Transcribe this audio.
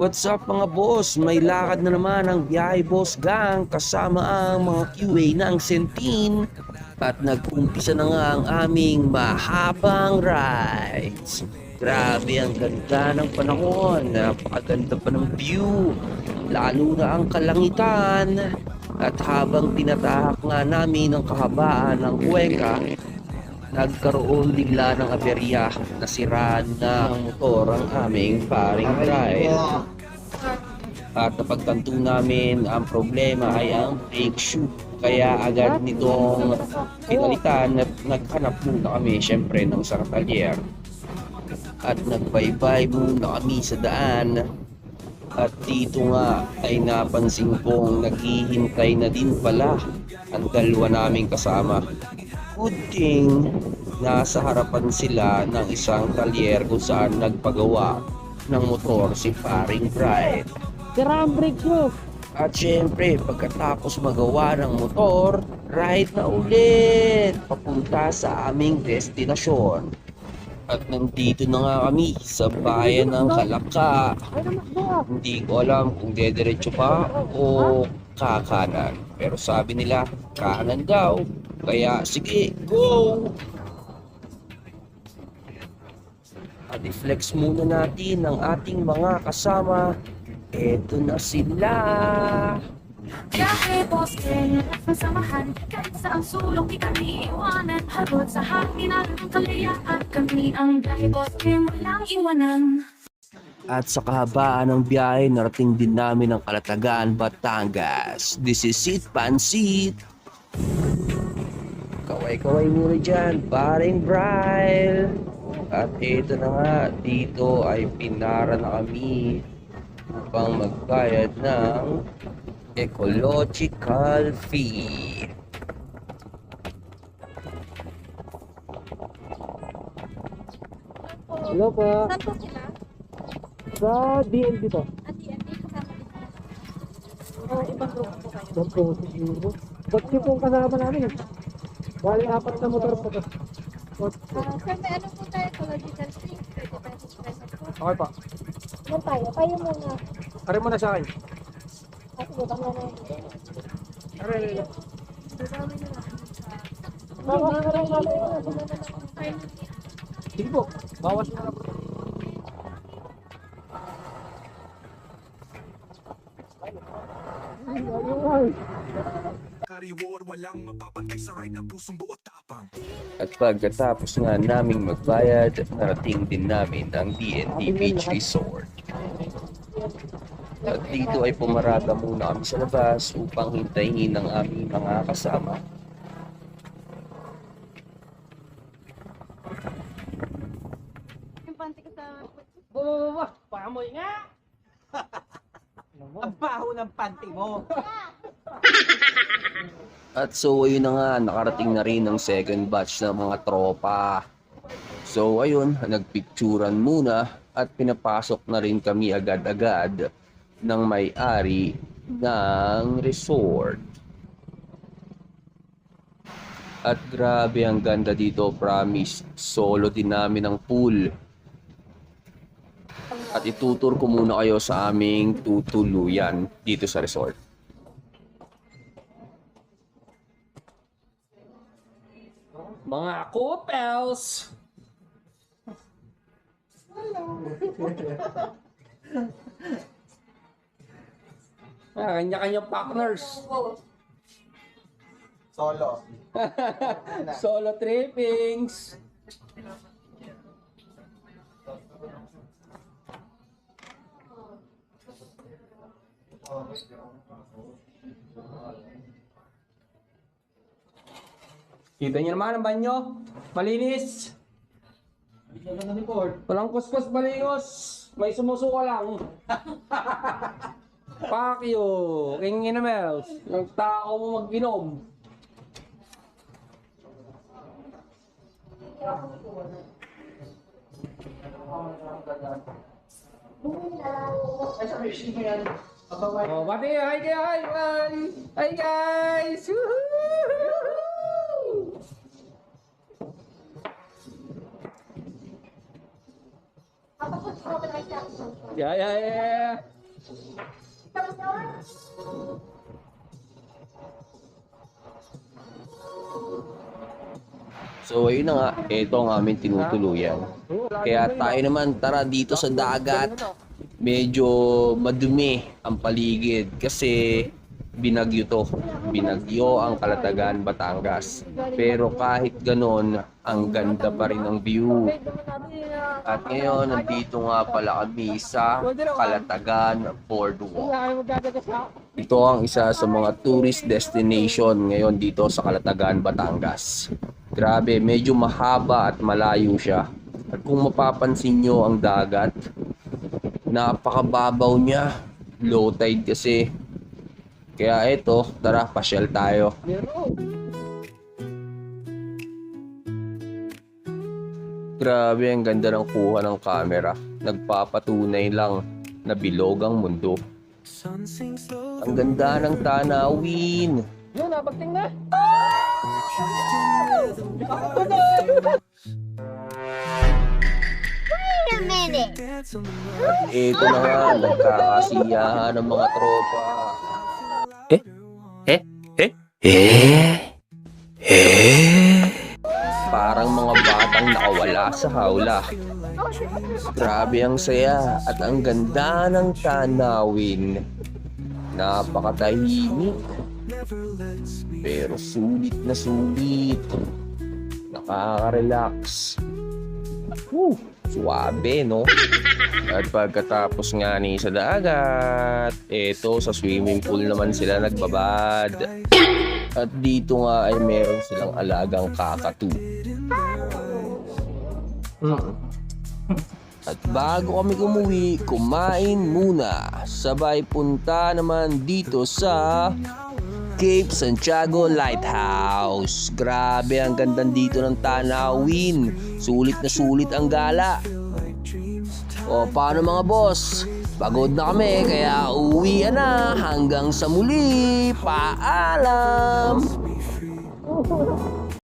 What's up mga boss? May lakad na naman ang biyahe boss gang kasama ang mga QA ng Sentin at nag-umpisa na nga ang aming mahabang rides. Grabe ang ganda ng panahon, napakaganda pa ng view, lalo na ang kalangitan. At habang tinatahak nga namin ang kahabaan ng kuweka, nagkaroon bigla ng aberya na sira na ang motor ang aming paring ride. At napagtanto namin ang problema ay ang brake shoe. Kaya agad nitong pinalitan at naghanap muna kami syempre ng isang talyer. At nagbaybay muna kami sa daan. At dito nga ay napansin kong naghihintay na din pala ang dalawa naming kasama. Thing, nasa harapan sila ng isang talyer kung saan nagpagawa ng motor si Paring Bright. Brake mo. At syempre, pagkatapos magawa ng motor, ride na ulit papunta sa aming destinasyon. At nandito na nga kami sa bayan ng Kalaka. Hindi ko alam kung dediretso pa o kakanan. Pero sabi nila, kanan daw. Kaya sige, go! At i-flex muna natin ang ating mga kasama. Eto na sila! Biyahe, ang samahan Kahit saan sulok, di kami iwanan Harot sa hangin at ang kalaya At kami ang biyahe, bosque, walang iwanan At sa kahabaan ng biyahe, narating din namin ang Kalatagan, Batangas. This is Sit Pansit! Kaway-kaway muna dyan, paring Bryle! At ito na nga, dito ay pinara na kami upang magbayad ng ecological fee. Hello po. Saan po? Sa DNB po. At DND kasama din sila. O ibang group po kayo. Ibang po siguro. Ba't yung pong kasama namin? Bali apat na motor po to. Ah, sir, may ano po tayo? Ecological stream. 30 pesos present po. Okay pa. Yan tayo. Tayo muna. Are mo na sa akin. At butang na natin. Are, are, are. Bawa ka lang natin. Sige po. Bawas na lang At pagkatapos nga naming magbayad, narating din namin ang DND Beach Resort. At dito ay pumarada muna kami sa labas upang hintayin ang aming mga kasama. Yung panty ko sa... Bumababa. Pamoy nga. Ang baho ng panty mo. At so ayun na nga, nakarating na rin ang second batch ng mga tropa. So ayun, nagpicturan muna at pinapasok na rin kami agad-agad ng may-ari ng resort. At grabe ang ganda dito, promise. Solo din namin ang pool. At itutur ko muna kayo sa aming tutuluyan dito sa resort. Mga couples. ah, kanya-kanya partners. Solo. Solo trippings. Kita niyo naman ang banyo. Malinis. Walang kuskus balingos. May sumusuka lang. Fuck you. King Inimels. Yung tao mo mag-inom. Oh, pati, hi guys, hi, guys, Woohoo! Yeah, yeah, yeah. So ayun na nga, ito ang aming tinutuluyan. Kaya tayo naman tara dito sa dagat. Medyo madumi ang paligid kasi binagyo to. Binagyo ang Kalatagan, Batangas. Pero kahit ganon, ang ganda pa rin ng view. At ngayon, nandito nga pala kami sa Kalatagan Boardwalk. Ito ang isa sa mga tourist destination ngayon dito sa Kalatagan, Batangas. Grabe, medyo mahaba at malayo siya. At kung mapapansin nyo ang dagat, napakababaw niya. Low tide kasi. Kaya eto, tara, pasyal tayo. Grabe, ang ganda ng kuha ng camera. Nagpapatunay lang na bilog ang mundo. Ang ganda ng tanawin. Yun, napagting na. Wait a minute. Ito na nga, nagkakasiyahan ng mga tropa. Eh? Eh? Eh? Eh? Eh? Parang mga batang nakawala sa hawla. Grabe ang saya at ang ganda ng tanawin. Napakatahimik. Pero sulit na sulit. Nakaka-relax. Woo! Suwabe, no? At pagkatapos nga ni sa dagat, eto sa swimming pool naman sila nagbabad. At dito nga ay meron silang alagang kakatu. At bago kami umuwi, kumain muna. Sabay punta naman dito sa Cape Santiago Lighthouse. Grabe ang ganda dito ng tanawin. Sulit na sulit ang gala. O paano mga boss? Pagod na kami kaya uwi na hanggang sa muli. Paalam!